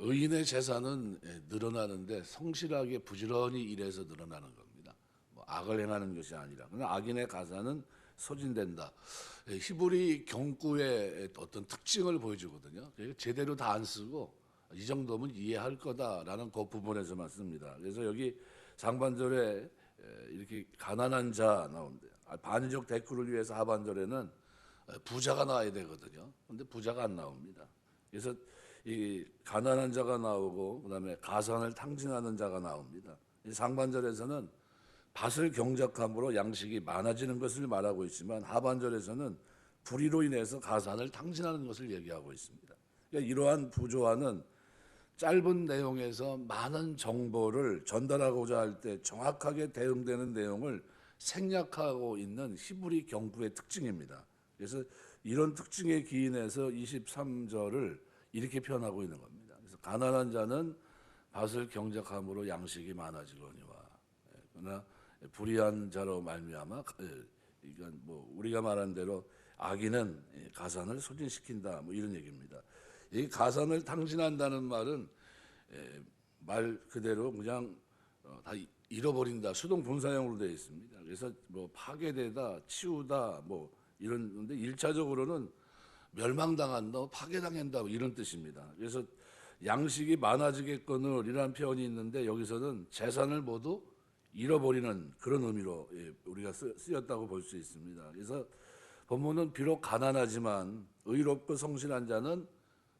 의인의 재산은 예, 늘어나는데 성실하게 부지런히 일해서 늘어나는 겁니다. 뭐 악을 행하는 것이 아니라 그러나 악인의 가사는 소진된다. 예, 히브리 경구의 어떤 특징을 보여주거든요. 그러니까 제대로 다 안 쓰고 이 정도면 이해할 거다라는 그 부분에서 맞습니다. 그래서 여기 상반절에 에, 이렇게 가난한 자 나오는데 아, 반적 대꾸를 위해서 하반절에는 에, 부자가 나와야 되거든요. 근데 부자가 안 나옵니다. 그래서 이 가난한 자가 나오고 그다음에 가산을 탕진하는 자가 나옵니다. 이 상반절에서는 밭을 경작함으로 양식이 많아지는 것을 말하고 있지만 하반절에서는 불의로 인해서 가산을 탕진하는 것을 얘기하고 있습니다. 그러니까 이러한 부조화는 짧은 내용에서 많은 정보를 전달하고자 할 때 정확하게 대응되는 내용을 생략하고 있는 히브리 경구의 특징입니다. 그래서 이런 특징에 기인해서 23절을 이렇게 표현하고 있는 겁니다. 그래서 가난한 자는 밭을 경작함으로 양식이 많아지거니와 예, 그러나 불의한 자로 말미암아 예, 이건 뭐 우리가 말한 대로 악인은 예, 가산을 소진시킨다 뭐 이런 얘기입니다. 이 가산을 탕진한다는 말은 에, 말 그대로 그냥 어, 다 이- 잃어버린다 수동 분사형으로 되어 있습니다. 그래서 뭐 파괴되다, 치우다 뭐 이런데 일차적으로는 멸망당한다, 파괴당한다 뭐 이런 뜻입니다. 그래서 양식이 많아지겠거늘 이라는 표현이 있는데 여기서는 재산을 모두 잃어버리는 그런 의미로 예, 우리가 쓰, 쓰였다고 볼 수 있습니다. 그래서 본문은 비록 가난하지만 의롭고 성실한 자는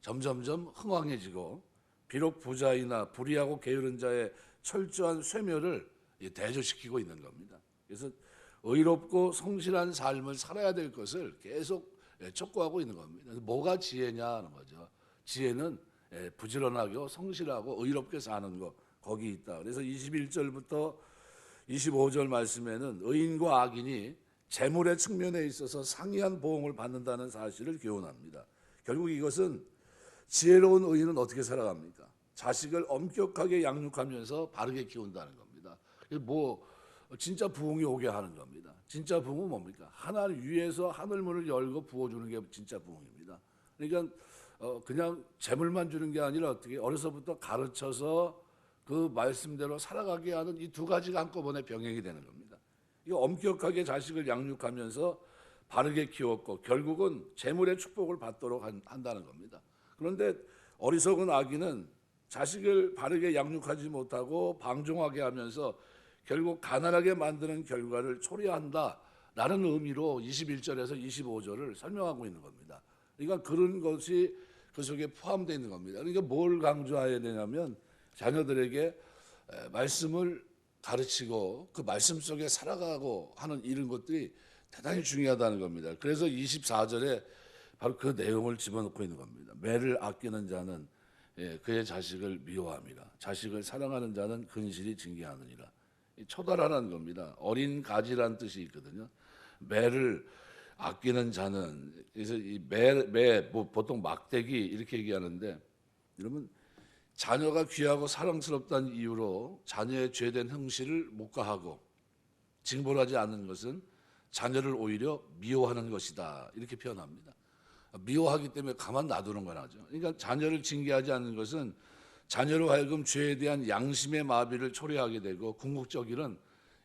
점점점 흥왕해지고 비록 부자이나 불의하고 게으른 자의 철저한 쇠멸을 이 대조시키고 있는 겁니다. 그래서 의롭고 성실한 삶을 살아야 될 것을 계속 예, 촉구하고 있는 겁니다. 뭐가 지혜냐는 거죠. 지혜는 예, 부지런하고 성실하고 의롭게 사는 거 거기 있다. 그래서 21절부터 25절 말씀에는 의인과 악인이 재물의 측면에 있어서 상이한 보응을 받는다는 사실을 교훈합니다. 결국 이것은 지혜로운 의인은 어떻게 살아갑니까? 자식을 엄격하게 양육하면서 바르게 키운다는 겁니다. 뭐 진짜 부흥이 오게 하는 겁니다. 진짜 부흥은 뭡니까? 하늘 위에서 하늘문을 열고 부어주는 게 진짜 부흥입니다. 그러니까 어 그냥 재물만 주는 게 아니라 어떻게 어려서부터 가르쳐서 그 말씀대로 살아가게 하는 이 두 가지가 한꺼번에 병행이 되는 겁니다. 이거 엄격하게 자식을 양육하면서 바르게 키웠고 결국은 재물의 축복을 받도록 한, 한다는 겁니다. 그런데 어리석은 아기는 자식을 바르게 양육하지 못하고 방종하게 하면서 결국 가난하게 만드는 결과를 초래한다라는 의미로 21절에서 25절을 설명하고 있는 겁니다. 그러니까 그런 것이 그 속에 포함되어 있는 겁니다. 그러니까 뭘 강조해야 되냐면 자녀들에게 에, 말씀을 가르치고 그 말씀 속에 살아가고 하는 이런 것들이 대단히 중요하다는 겁니다. 그래서 24절에 바로 그 내용을 집어넣고 있는 겁니다. 매를 아끼는 자는 예, 그의 자식을 미워함이라. 자식을 사랑하는 자는 근실이 징계하느니라. 이 초달하라는 겁니다. 어린 가지라는 뜻이 있거든요. 매를 아끼는 자는 그래서 이매매 보통 막대기 이렇게 얘기하는데 여러분 자녀가 귀하고 사랑스럽다는 이유로 자녀의 죄된 형실을 묵과하고 징벌하지 않는 것은 자녀를 오히려 미워하는 것이다 이렇게 표현합니다. 미워하기 때문에 가만 놔두는 거라죠. 그러니까 자녀를 징계하지 않는 것은 자녀로 하여금 죄에 대한 양심의 마비를 초래하게 되고 궁극적으로는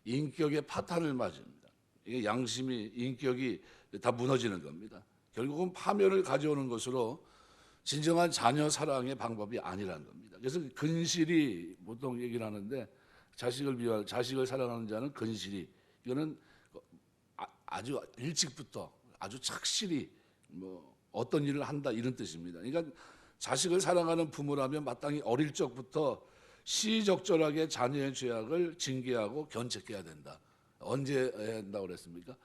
인격의 파탄을 맞습니다. 이게 양심이 인격이 다 무너지는 겁니다. 결국은 파멸을 가져오는 것으로 진정한 자녀 사랑의 방법이 아니라는 겁니다. 그래서 근실이 보통 얘기를 하는데 자식을 미워 자식을 사랑하는 자는 근실이 이거는 아- 아주 일찍부터 아주 착실히 뭐 어떤 일을 한다 이런 뜻입니다. 그러니까 자식을 사랑하는 부모라면 마땅히 어릴 적부터 시적절하게 자녀의 죄악을 징계하고 견책해야 된다. 언제 해야 된다고 그랬습니까?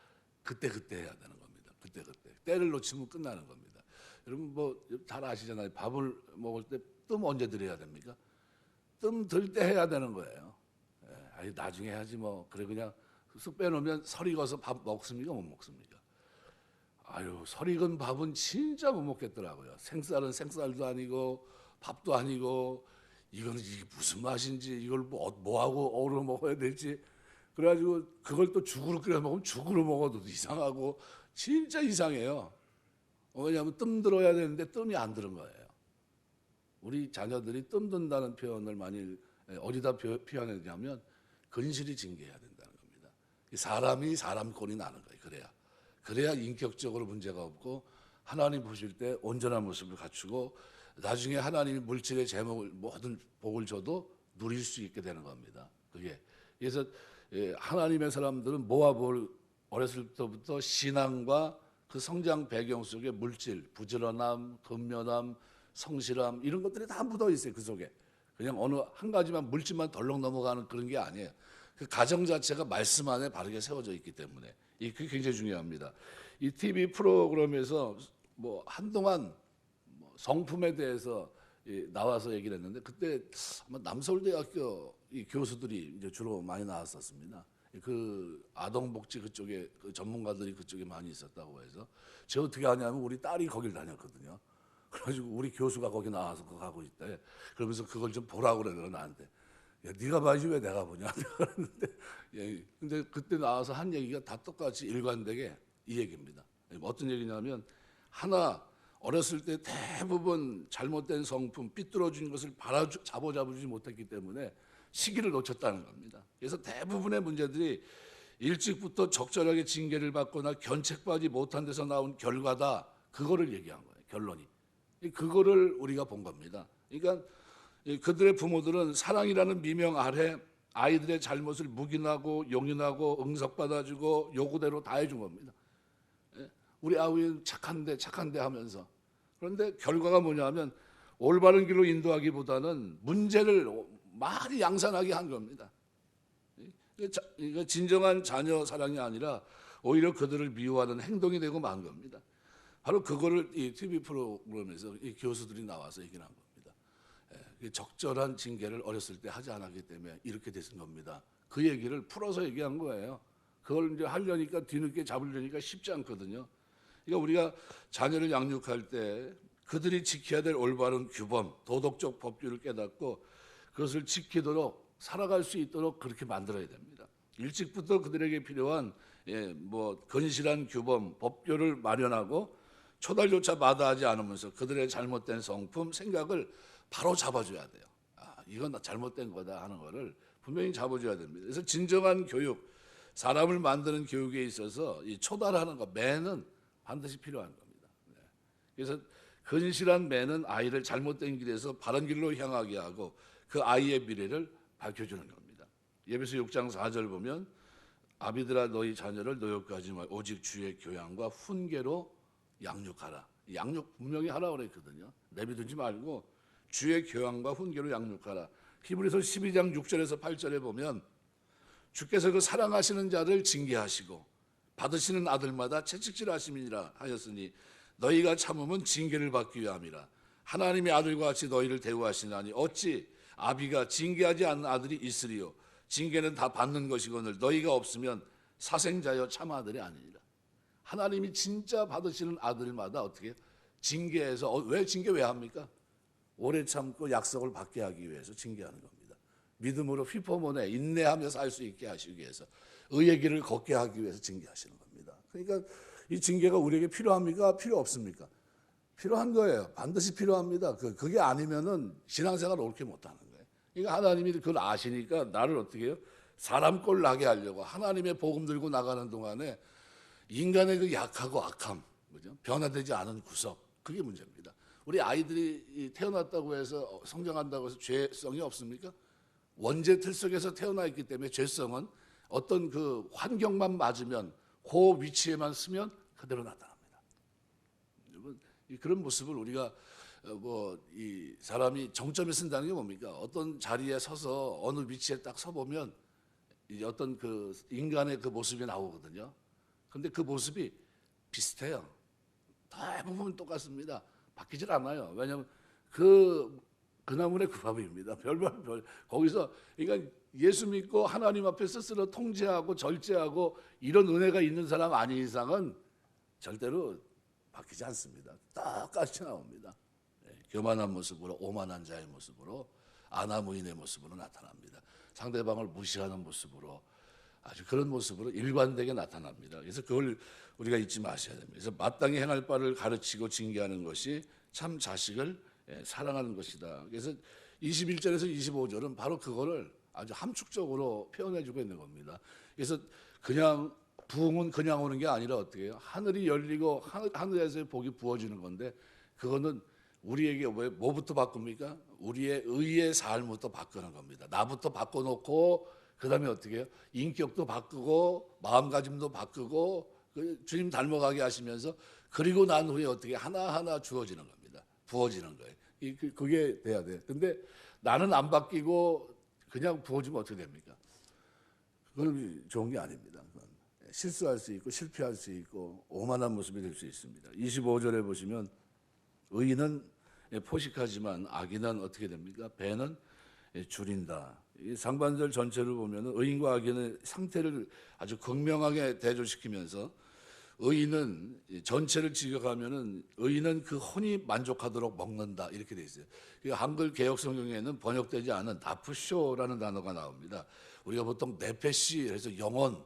그때 그때 해야 되는 겁니다. 그때 그때 때를 놓치면 끝나는 겁니다. 여러분 뭐 잘 아시잖아요. 밥을 먹을 때 뜸 언제 들여야 됩니까? 뜸 들 때 해야 되는 거예요. 예, 아니 나중에 해야지 뭐 그래 그냥 쑥 빼놓으면 설 익어서 밥 먹습니까 못 먹습니까? 아유 설 익은 밥은 진짜 못 먹겠더라고요. 생쌀은 생쌀도 아니고 밥도 아니고 이거는 이게 무슨 맛인지 이걸 뭐, 어- 뭐하고 어우러 먹어야 될지 그래가지고 그걸 또 죽으로 끓여 먹으면 죽으로 먹어도 이상하고 진짜 이상해요. 어, 왜냐하면 뜸 들어야 되는데 뜸이 안 들은 거예요. 우리 자녀들이 뜸 든다는 표현을 만일 에, 어디다 표- 표현했냐면 근실이 징계해야 된다는 겁니다. 이 사람이 사람 꼴이 나는 거예요. 그래야 그래야 인격적으로 문제가 없고 하나님 보실 때 온전한 모습을 갖추고 나중에 하나님이 물질의 제목을 모든 복을 줘도 누릴 수 있게 되는 겁니다. 그게 그래서 예, 하나님의 사람들은 모아볼 어렸을 때부터 신앙과 그 성장 배경 속에 물질, 부지런함, 근면함, 성실함 이런 것들이 다 묻어 있어요 그 속에. 그냥 어느 한 가지만 물질만 덜렁 넘어가는 그런 게 아니에요. 그 가정 자체가 말씀 안에 바르게 세워져 있기 때문에 이 그게 굉장히 중요합니다. 이 TV 프로그램에서 뭐 한동안 뭐 성품에 대해서 이 나와서 얘기를 했는데 그때 아마 남서울대학교 이 교수들이 이제 주로 많이 나왔었습니다. 그 아동복지 그쪽에 그 전문가들이 그쪽에 많이 있었다고 해서 제가 어떻게 하냐면 우리 딸이 거길 다녔거든요. 그래가지고 우리 교수가 거기 나와서 그거 하고 있대. 그러면서 그걸 좀 보라고 그래 나한테. 야, 네가 봐야지 왜 내가 보냐. 그랬는데, 예, 근데 그때 나와서 한 얘기가 다 똑같이 일관되게 이 얘기입니다. 어떤 얘기냐면 하나 어렸을 때 대부분 잘못된 성품, 삐뚤어진 것을 바라 잡아잡지 못했기 때문에 시기를 놓쳤다는 겁니다. 그래서 대부분의 문제들이 일찍부터 적절하게 징계를 받거나 견책받지 못한 데서 나온 결과다. 그거를 얘기한 거예요. 결론이. 이 그거를 우리가 본 겁니다. 그러니까 이 그들의 부모들은 사랑이라는 미명 아래 아이들의 잘못을 묵인하고 용인하고 응석받아주고 요구대로 다 해준 겁니다. 예? 우리 아우는 착한데 착한데 하면서 그런데 결과가 뭐냐면 올바른 길로 인도하기보다는 문제를 많이 양산하게 한 겁니다. 자- 이거 진정한 자녀 사랑이 아니라 오히려 그들을 미워하는 행동이 되고 만 겁니다. 바로 그거를 이 TV 프로그램에서 이 교수들이 나와서 얘기를 한 겁니다. 예, 이 적절한 징계를 어렸을 때 하지 않았기 때문에 이렇게 됐은 겁니다. 그 얘기를 풀어서 얘기한 거예요. 그걸 이제 하려니까 뒤늦게 잡으려니까 쉽지 않거든요. 그러니까 우리가 자녀를 양육할 때 그들이 지켜야 될 올바른 규범, 도덕적 법규를 깨닫고 그것을 지키도록 살아갈 수 있도록 그렇게 만들어야 됩니다. 일찍부터 그들에게 필요한 예, 뭐 건실한 규범, 법규를 마련하고 초달조차 마다하지 않으면서 그들의 잘못된 성품, 생각을 바로 잡아줘야 돼요. 아, 이건 잘못된 거다 하는 거를 분명히 잡아줘야 됩니다. 그래서 진정한 교육, 사람을 만드는 교육에 있어서 이 초달하는 거, 매는 반드시 필요한 겁니다. 네. 그래서 근실한 매는 아이를 잘못된 길에서 바른 길로 향하게 하고 그 아이의 미래를 밝혀주는 겁니다. 예배서 6장 4절 보면 아비들아 너희 자녀를 노역하지 말 오직 주의 교양과 훈계로 양육하라. 양육 분명히 하라 그랬거든요. 내비두지 말고 주의 교양과 훈계로 양육하라. 히브리서 12장 6절에서 8절에 보면 주께서 그 사랑하시는 자를 징계하시고 받으시는 아들마다 채찍질하심이니라 하였으니 너희가 참으면 징계를 받기 위함이라. 하나님의 아들과 같이 너희를 대우하시나니 어찌 아비가 징계하지 않는 아들이 있으리요. 징계는 다 받는 것이거늘 너희가 없으면 사생자여 참 아들이 아니니라. 하나님이 진짜 받으시는 아들마다 어떻게 징계해서 어, 왜 징계 왜 합니까? 오래 참고 약속을 받게 하기 위해서 징계하는 겁니다. 믿음으로 휘포문에 인내하며 살 수 있게 하시기 위해서 의의 길을 걷게 하기 위해서 징계하시는 겁니다. 그러니까 이 징계가 우리에게 필요합니까? 필요 없습니까? 필요한 거예요. 반드시 필요합니다. 그 그게 아니면은 신앙생활을 옳게 못하는 거예요. 그러니까 하나님이 그걸 아시니까 나를 어떻게 해요? 사람 꼴 나게 하려고 하나님의 복음 들고 나가는 동안에 인간의 그 약하고 악함, 그죠? 변화되지 않은 구석, 그게 문제입니다. 우리 아이들이 이 태어났다고 해서 성장한다고 해서 죄성이 없습니까? 원죄 틀 속에서 태어나 있기 때문에 죄성은 어떤 그 환경만 맞으면 그 위치에만 쓰면 그대로 나타납니다. 여러분 이 그런 모습을 우리가 뭐 이 사람이 정점에 쓴다는 게 뭡니까? 어떤 자리에 서서 어느 위치에 딱 서 보면 이 어떤 그 인간의 그 모습이 나오거든요. 근데 그 모습이 비슷해요. 대부분 똑같습니다. 바뀌질 않아요. 왜냐하면 그 그 나물의 그 밥입니다. 별별 별 거기서 그러니까 예수 믿고 하나님 앞에 스스로 통제하고 절제하고 이런 은혜가 있는 사람 아닌 이상은 절대로 바뀌지 않습니다. 똑같이 나옵니다. 네, 교만한 모습으로 오만한 자의 모습으로 아나무인의 모습으로 나타납니다. 상대방을 무시하는 모습으로 아주 그런 모습으로 일관되게 나타납니다. 그래서 그걸 우리가 잊지 마셔야 됩니다. 그래서 마땅히 행할 바를 가르치고 징계하는 것이 참 자식을 예, 사랑하는 것이다. 그래서 21절에서 25절은 바로 그거를 아주 함축적으로 표현해 주고 있는 겁니다. 그래서 그냥 부흥은 그냥 오는 게 아니라 어떻게 해요? 하늘이 열리고 하늘, 하늘에서 복이 부어지는 건데 그거는 우리에게 왜 뭐부터 바꿉니까? 우리의 의의 삶부터 바꾸는 겁니다. 나부터 바꿔놓고 그 다음에 어떻게 해요? 인격도 바꾸고 마음가짐도 바꾸고 그 주님 닮아가게 하시면서 그리고 난 후에 어떻게 하나하나 주어지는 겁니다. 부어지는 거예요. 이 그- 그게 돼야 돼. 근데 나는 안 바뀌고 그냥 부어지면 어떻게 됩니까? 그건 좋은 게 아닙니다. 실수할 수 있고 실패할 수 있고 오만한 모습이 될 수 있습니다. 25절에 보시면 의인은 포식하지만 악인은 어떻게 됩니까? 배는 줄인다. 이 상반절 전체를 보면 의인과 악인의 상태를 아주 극명하게 대조시키면서 의인은 전체를 지적하면은 의인은 그 혼이 만족하도록 먹는다 이렇게 돼 있어요. 이 한글 개혁 성경에는 번역되지 않은 나프쇼라는 단어가 나옵니다. 우리가 보통 네페시 그래서 영혼,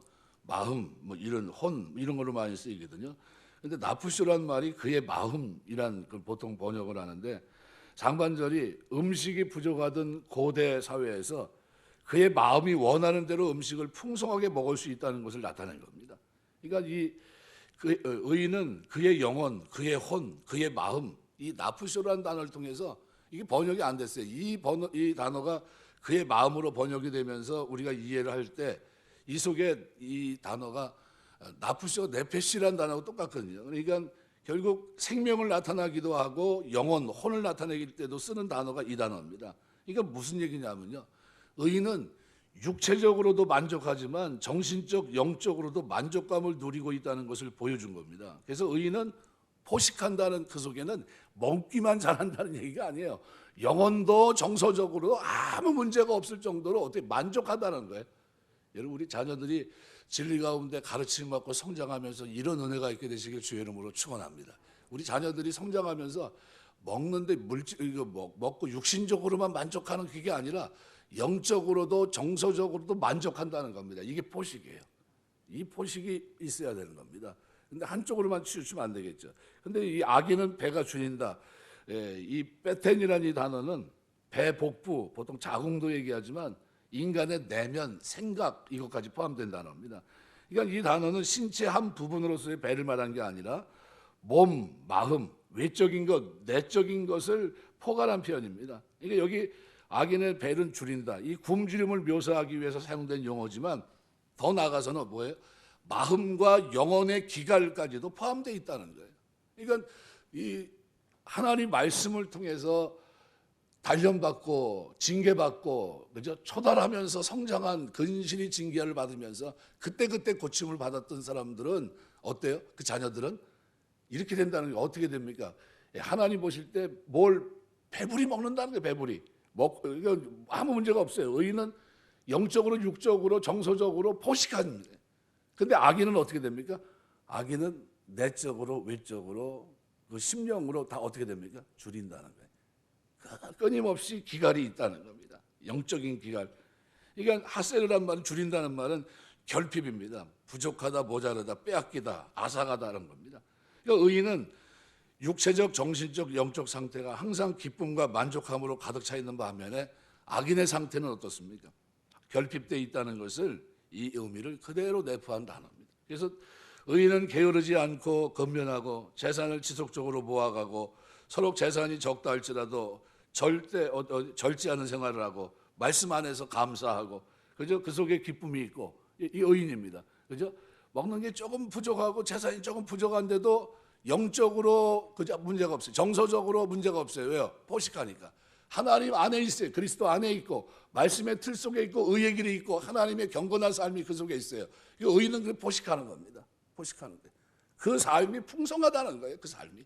마음 뭐 이런 혼 이런 걸로 많이 쓰이거든요. 근데 나프쇼란 말이 그의 마음이란 걸 보통 번역을 하는데 상반절이 음식이 부족하던 고대 사회에서 그의 마음이 원하는 대로 음식을 풍성하게 먹을 수 있다는 것을 나타낸 겁니다. 그러니까 이 그, 어, 의인은 그의 영혼, 그의 혼, 그의 마음, 이 나프쇼라는 단어를 통해서 이게 번역이 안 됐어요. 이 번호, 이 단어가 그의 마음으로 번역이 되면서 우리가 이해를 할 때 이 속에 이 단어가 어, 나프쇼 네페시라는 단어하고 똑같거든요. 그러니까 결국 생명을 나타나기도 하고 영혼, 혼을 나타내길 때도 쓰는 단어가 이 단어입니다. 그러니까 무슨 얘기냐면요. 의인은 육체적으로도 만족하지만 정신적, 영적으로도 만족감을 누리고 있다는 것을 보여준 겁니다. 그래서 의인은 포식한다는 그 속에는 먹기만 잘한다는 얘기가 아니에요. 영혼도 정서적으로 아무 문제가 없을 정도로 어떻게 만족하다는 거예요. 여러분 우리 자녀들이 진리 가운데 가르침 받고 성장하면서 이런 은혜가 있게 되시길 주의 이름으로 축원합니다. 우리 자녀들이 성장하면서 먹는데 물질 이거 먹, 먹고 육신적으로만 만족하는 그게 아니라 영적으로도 정서적으로도 만족한다는 겁니다. 이게 포식이에요. 이 포식이 있어야 되는 겁니다. 근데 한쪽으로만 치우치면 안 되겠죠. 근데 이 아기는 배가 줄인다. 예, 이 빼텐이라는 이 단어는 배 복부 보통 자궁도 얘기하지만 인간의 내면, 생각 이것까지 포함된 단어입니다. 그러니까 이 단어는 신체 한 부분으로서의 배를 말한 게 아니라 몸, 마음, 외적인 것, 내적인 것을 포괄한 표현입니다. 그러니까 여기 악인의 배는 줄인다. 이 굶주림을 묘사하기 위해서 사용된 용어지만 더 나아가서는 뭐예요? 마음과 영혼의 기갈까지도 포함되어 있다는 거예요. 그러니까 이 하나님 말씀을 통해서 단련받고 징계받고 그죠 초달하면서 성장한 근실이 징계를 받으면서 그때 그때 고침을 받았던 사람들은 어때요? 그 자녀들은 이렇게 된다는 게 어떻게 됩니까? 예, 하나님 보실 때 뭘 배불리 먹는다는 게 배불리 먹 아무 문제가 없어요. 의인은 영적으로 육적으로 정서적으로 포식한 근데 악인은 어떻게 됩니까? 악인은 내적으로 외적으로 그 심령으로 다 어떻게 됩니까? 줄인다는 거예요. 끊임없이 기갈이 있다는 겁니다. 영적인 기갈. 그러니까 하세르란 말은 줄인다는 말은 결핍입니다. 부족하다, 모자르다, 빼앗기다, 아삭하다는 겁니다. 그러니까 의인은 육체적, 정신적, 영적 상태가 항상 기쁨과 만족함으로 가득 차 있는 반면에 악인의 상태는 어떻습니까? 결핍돼 있다는 것을 이 의미를 그대로 내포한 단어입니다. 그래서 의인은 게으르지 않고 건면하고 재산을 지속적으로 모아가고 서로 재산이 적다 할지라도 절대 어, 어, 않은 생활을 하고 말씀 안에서 감사하고 그죠 그 속에 기쁨이 있고 이, 이 의인입니다. 그죠 먹는 게 조금 부족하고 재산이 조금 부족한데도 영적으로 그저 문제가 없어요. 정서적으로 문제가 없어요. 왜요? 포식하니까. 하나님 안에 있어요. 그리스도 안에 있고 말씀의 틀 속에 있고 의의 길이 있고 하나님의 경건한 삶이 그 속에 있어요. 이 의인은 그 포식하는 겁니다. 포식하는 거예요. 그 삶이 풍성하다는 거예요. 그 삶이.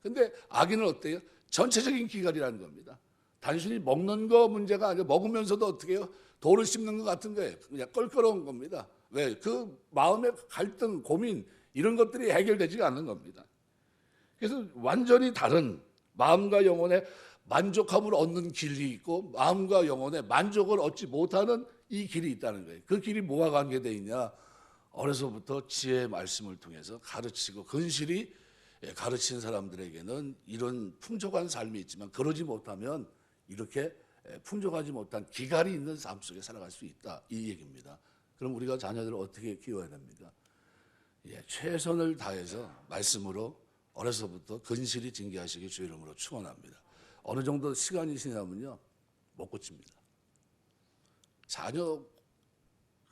근데 악인은 어때요? 전체적인 기갈이라는 겁니다. 단순히 먹는 거 문제가 아니라 먹으면서도 어떻게 해요? 돌을 씹는 것 같은 거예요. 그냥 껄끄러운 겁니다. 왜? 그 마음의 갈등, 고민 이런 것들이 해결되지가 않는 겁니다. 그래서 완전히 다른 마음과 영혼의 만족함을 얻는 길이 있고 마음과 영혼의 만족을 얻지 못하는 이 길이 있다는 거예요. 그 길이 뭐와 관계되어 있냐? 어려서부터 지혜의 말씀을 통해서 가르치고 근실이 예, 가르친 사람들에게는 이런 풍족한 삶이 있지만 그러지 못하면 이렇게 예, 풍족하지 못한 기갈이 있는 삶 속에 살아갈 수 있다 이 얘기입니다. 그럼 우리가 자녀들을 어떻게 키워야 됩니까? 예, 최선을 다해서 말씀으로 어려서부터 근실히 징계하시기 주 이름으로 축원합니다. 어느 정도 시간이 지나면요 못 고칩니다. 자녀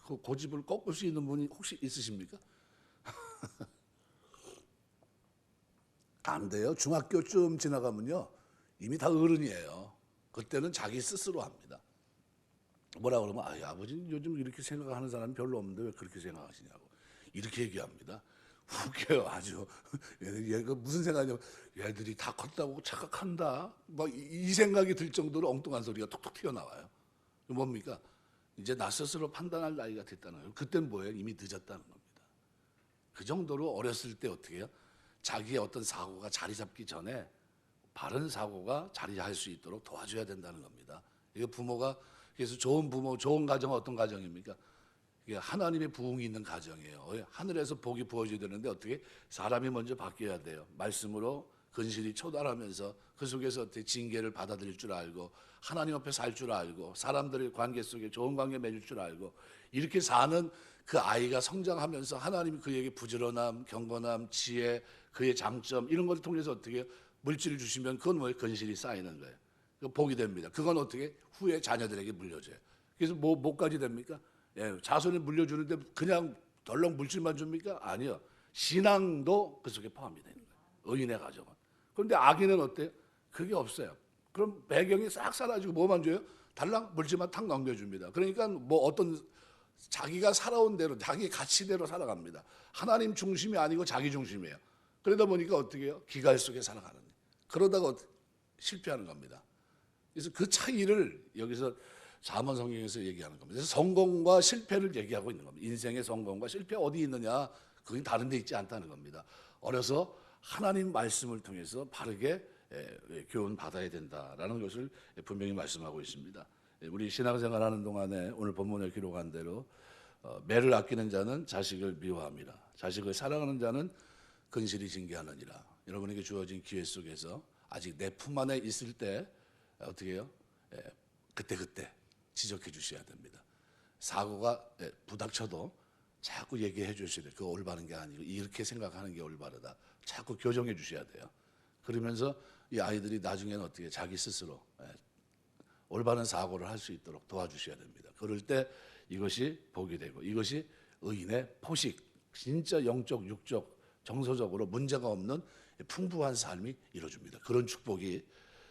그 고집을 꺾을 수 있는 분이 혹시 있으십니까? 안 돼요. 중학교쯤 지나가면요 이미 다 어른이에요. 그때는 자기 스스로 합니다. 뭐라 그러면 아, 아버지는 요즘 이렇게 생각하는 사람이 별로 없는데 왜 그렇게 생각하시냐고. 이렇게 얘기합니다. 웃겨요 아주. 얘가 무슨 생각이냐면 얘들이 다 컸다고 착각한다. 막 이 생각이 들 정도로 엉뚱한 소리가 톡톡 튀어나와요. 뭡니까? 이제 나 스스로 판단할 나이가 됐다는 거예요. 그땐 뭐예요? 이미 늦었다는 겁니다. 그 정도로 어렸을 때 어떻게 해요 자기의 어떤 사고가 자리 잡기 전에 바른 사고가 자리할 수 있도록 도와줘야 된다는 겁니다 이게 부모가 그래서 좋은 부모 좋은 가정은 어떤 가정입니까 이게 하나님의 부흥이 있는 가정이에요. 하늘에서 복이 부어져야 되는데 어떻게 사람이 먼저 바뀌어야 돼요. 말씀으로 근실이 초달하면서 그 속에서 어떻게 징계를 받아들일 줄 알고 하나님 앞에 살 줄 알고 사람들의 관계 속에 좋은 관계 맺을 줄 알고 이렇게 사는 그 아이가 성장하면서 하나님이 그에게 부지런함, 경건함, 지혜, 그의 장점 이런 것을 통해서 어떻게 물질을 주시면 그건 뭐예요? 근실이 쌓이는 거예요. 그 복이 됩니다. 그건 어떻게 후에 자녀들에게 물려줘요. 그래서 뭐 뭐까지 됩니까? 예, 자손이 물려주는데 그냥 덜렁 물질만 줍니까? 아니요. 신앙도 그 속에 포함이 되는 거예요. 의인의 가정은. 그런데 악인은 어때요? 그게 없어요. 그럼 배경이 싹 사라지고 뭐만 줘요? 달랑 물질만 탁 넘겨줍니다. 그러니까 뭐 어떤 자기가 살아온 대로 자기 가치대로 살아갑니다. 하나님 중심이 아니고 자기 중심이에요. 그러다 보니까 어떻게 해요? 기갈 속에 살아가는. 그러다가 실패하는 겁니다. 그래서 그 차이를 여기서 자문 성경에서 얘기하는 겁니다. 그래서 성공과 실패를 얘기하고 있는 겁니다. 인생의 성공과 실패 어디 있느냐? 그게 다른 데 있지 않다는 겁니다. 어려서 하나님 말씀을 통해서 바르게 에, 에, 교훈 받아야 된다라는 것을 분명히 말씀하고 있습니다. 에, 우리 신앙생활하는 동안에 오늘 본문에 기록한 대로 어, 매를 아끼는 자는 자식을 미워합니다. 자식을 사랑하는 자는 근실이 징계하느니라. 여러분에게 주어진 기회 속에서 아직 내 품 안에 있을 때 어떻게 해요? 에, 그때 그때 지적해 주셔야 됩니다. 사고가 예, 부닥쳐도 자꾸 얘기해 주셔야 돼요. 그거 올바른 게 아니고 이렇게 생각하는 게 올바르다. 자꾸 교정해 주셔야 돼요. 그러면서 이 아이들이 나중에는 어떻게 자기 스스로 예, 올바른 사고를 할 수 있도록 도와주셔야 됩니다. 그럴 때 이것이 복이 되고 이것이 의인의 포식, 진짜 영적, 육적, 정서적으로 문제가 없는 풍부한 삶이 이루어집니다. 그런 축복이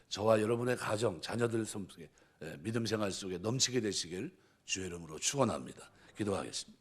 저와 여러분의 가정, 자녀들 속에 예, 믿음 생활 속에 넘치게 되시길 주의 이름으로 축원합니다. 기도하겠습니다.